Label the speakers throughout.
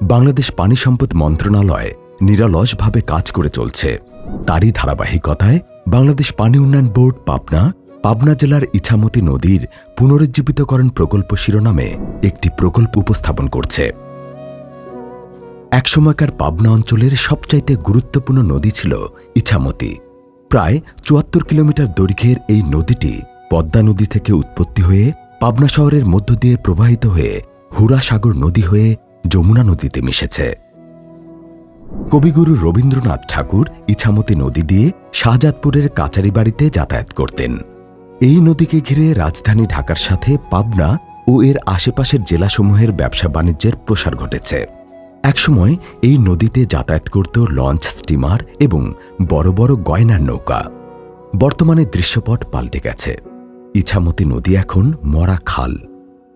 Speaker 1: বাংলাদেশ পানি সম্পদ মন্ত্রণালয় নিরলসভাবে কাজ করে চলছে। তারই ধারাবাহিকতায় বাংলাদেশ পানি উন্নয়ন বোর্ড পাবনা পাবনা জেলার ইছামতি নদীর পুনরুজ্জীবিতকরণ প্রকল্প শিরোনামে একটি প্রকল্প উপস্থাপন করছে। একসময়কার পাবনা অঞ্চলের সবচাইতে গুরুত্বপূর্ণ নদী ছিল ইছামতি। প্রায় চুয়াত্তর কিলোমিটার দৈর্ঘ্যের এই নদীটি পদ্মা নদী থেকে উৎপত্তি হয়ে পাবনা শহরের মধ্য দিয়ে প্রবাহিত হয়ে হুরাসাগর নদী হয়ে যমুনা নদীতে মিশেছে। কবিগুরু রবীন্দ্রনাথ ঠাকুর ইছামতি নদী দিয়ে শাহজাদপুরের কাচারি বাড়িতে যাতায়াত করতেন। এই নদীকে ঘিরে রাজধানী ঢাকার সাথে পাবনা ও এর আশেপাশের জেলাসমূহের ব্যবসা বাণিজ্যের প্রসার ঘটেছে। একসময় এই নদীতে যাতায়াত করত লঞ্চ, স্টিমার এবং বড় বড় গয়নার নৌকা। বর্তমানে দৃশ্যপট পাল্টে গেছে। ইছামতি নদী এখন মরা খাল।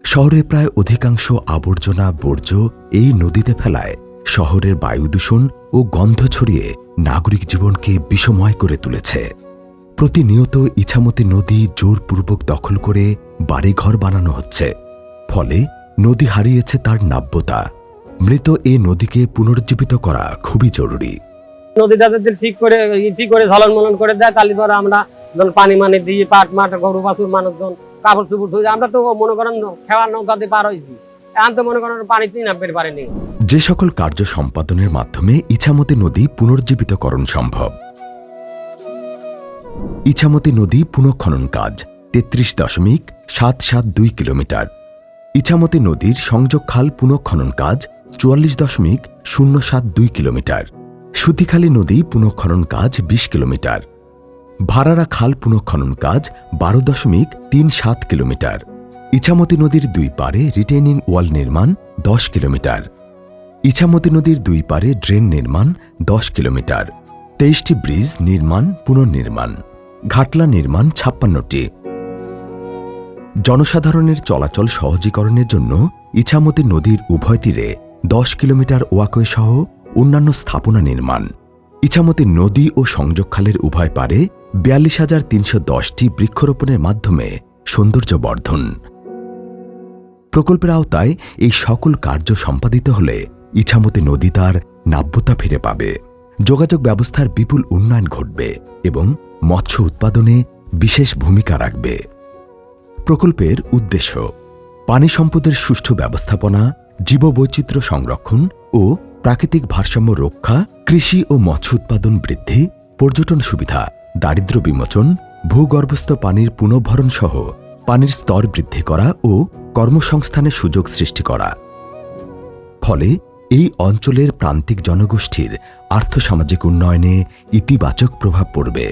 Speaker 1: শহরে প্রায় অধিকাংশ আবর্জনা বর্জ্য এই নদীতে ফেলায়। শহরের বায়ু দূষণ ও গন্ধ ছড়িয়ে নাগরিক জীবনকে বিষময় করে তুলেছে। প্রতিনিয়ত ইছামতি নদী জোরপূর্বক দখল করে বাড়িঘর বানানো হচ্ছে। ফলে নদী হারিয়েছে তার নাব্যতা। মৃত এই নদীকে পুনরুজ্জীবিত করা খুবই জরুরি।
Speaker 2: নদীটা যদি ঠিক করে ঠিক করে ঝলন মলন করে দেয়, তাহলে ধরো আমরা পানি মানে দিয়ে পাট মাঠ, গরু, বাছুর, মানুষজন কাপড় চুপড় ধুয়ে আমরা তো মনে করেন খেওয়ার নৌকাতে পার হয়েছি। এখন তো মনে করেন নামতে পারেনি।
Speaker 1: যে সকল কার্য সম্পাদনের মাধ্যমে ইছামতি নদী পুনর্জীবিতকরণ সম্ভব। ইছামতি নদী পুনঃখনন কাজ তেত্রিশ দশমিক সাত সাত দুই কিলোমিটার। ইছামতি নদীর সংযোগ খাল পুনঃখনন কাজ চুয়াল্লিশ দশমিক শূন্য সাত দুই কিলোমিটার। সুতিখালী নদী পুনঃখনন কাজ বিশ কিলোমিটার। ভাড়ারা খাল পুনঃখনন কাজ বারো দশমিক তিন সাত কিলোমিটার। ইছামতি নদীর দুই পারে রিটেনিং ওয়াল নির্মাণ দশ কিলোমিটার। ইছামতি নদীর দুই পারে ড্রেন নির্মাণ দশ কিলোমিটার। তেইশটি ব্রিজ নির্মাণ পুনর্নির্মাণ। ঘাটলা নির্মাণ ছাপ্পান্নটি। জনসাধারণের চলাচল সহজীকরণের জন্য ইছামতি নদীর উভয় তীরে দশ কিলোমিটার ওয়াকওয়ে সহ অন্যান্য স্থাপনা নির্মাণ। ইছামতি নদী ও সংযোগখালের উভয় পারে বিয়াল্লিশ হাজার তিনশো দশটি বৃক্ষরোপণের মাধ্যমে সৌন্দর্য বর্ধন প্রকল্পের আওতায় এই সকল কার্য সম্পাদিত হলে ইছামতি নদী তার নাব্যতা ফিরে পাবে, যোগাযোগ ব্যবস্থার বিপুল উন্নয়ন ঘটবে এবং মৎস্য উৎপাদনে বিশেষ ভূমিকা রাখবে। প্রকল্পের উদ্দেশ্য, পানি সম্পদের সুষ্ঠু ব্যবস্থাপনা, জীববৈচিত্র্য সংরক্ষণ ও প্রাকৃতিক ভারসাম্য রক্ষা, কৃষি ও মৎস্য উৎপাদন বৃদ্ধি, পর্যটন সুবিধা, দারিদ্র বিমোচন, ভূগর্ভস্থ পানির পুনর্ভরণ সহ পানির স্তর বৃদ্ধি করা ও কর্মসংস্থানের সুযোগ সৃষ্টি করা। ফলে এই অঞ্চলের প্রান্তিক জনগোষ্ঠীর আর্থসামাজিক উন্নয়নে ইতিবাচক প্রভাব পড়বে।